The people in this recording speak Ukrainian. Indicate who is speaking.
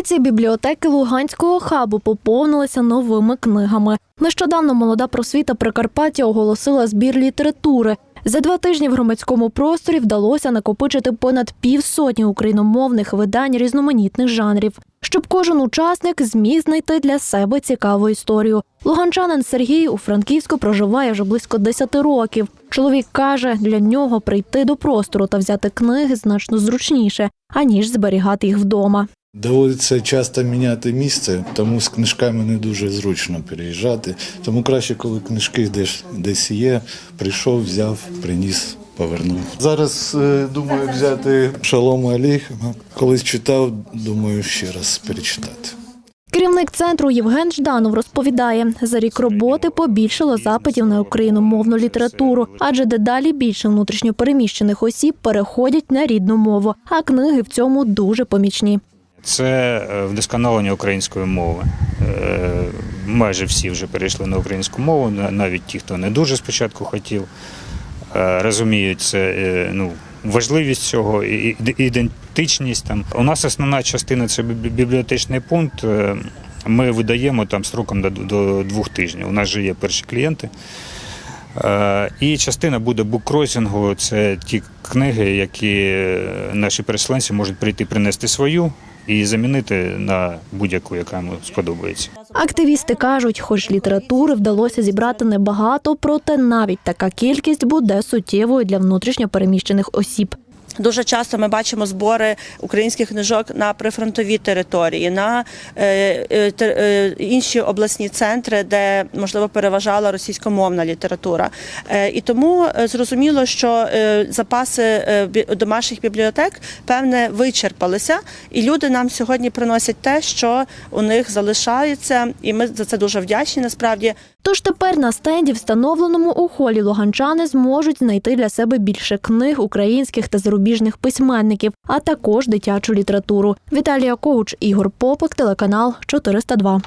Speaker 1: Полиці бібліотеки Луганського хабу поповнилися новими книгами. Нещодавно молода просвіта Прикарпаття оголосила збір літератури. За два тижні в громадському просторі вдалося накопичити понад півсотні україномовних видань різноманітних жанрів, щоб кожен учасник зміг знайти для себе цікаву історію. Луганчанин Сергій у Франківську проживає вже близько 10 років. Чоловік каже, для нього прийти до простору та взяти книги значно зручніше, аніж зберігати їх вдома.
Speaker 2: Доводиться часто міняти місце, тому з книжками не дуже зручно переїжджати. Тому краще, коли книжки десь, десь є, прийшов, взяв, приніс, повернув. Зараз е, думаю взяти Шалом Алейхема. Колись читав, думаю ще раз перечитати.
Speaker 1: Керівник центру Євген Жданов розповідає, за рік роботи побільшало запитів на україномовну літературу, адже дедалі більше внутрішньопереміщених осіб переходять на рідну мову, а книги в цьому дуже помічні.
Speaker 3: Це е, вдосконалення української мови. Е, Майже всі вже перейшли на українську мову, навіть ті, хто не дуже спочатку хотів, е, розуміють це ну, важливість цього, ідентичність. Там. У нас основна частина це бібліотечний пункт. Ми видаємо там строком до, двох тижнів. У нас вже є перші клієнти. І частина буде буккросінгу. Це ті книги, які наші переселенці можуть прийти принести свою і замінити на будь-яку, яка йому сподобається.
Speaker 1: Активісти кажуть, хоч літератури вдалося зібрати небагато, проте навіть така кількість буде суттєвою для внутрішньопереміщених осіб.
Speaker 4: Дуже часто ми бачимо збори українських книжок на прифронтові території, на е, е, е, інші обласні центри, де можливо переважала російськомовна література. Е, і тому е, зрозуміло, що е, запаси е, домашніх бібліотек певне вичерпалися, і люди нам сьогодні приносять те, що у них залишається, і ми за це дуже вдячні. Насправді
Speaker 1: Тож тепер на стенді, встановленому у холі луганчани зможуть знайти для себе більше книг українських та зарубіжних письменників, а також дитячу літературу. Віталія Коуч, Ігор Попик, телеканал 402.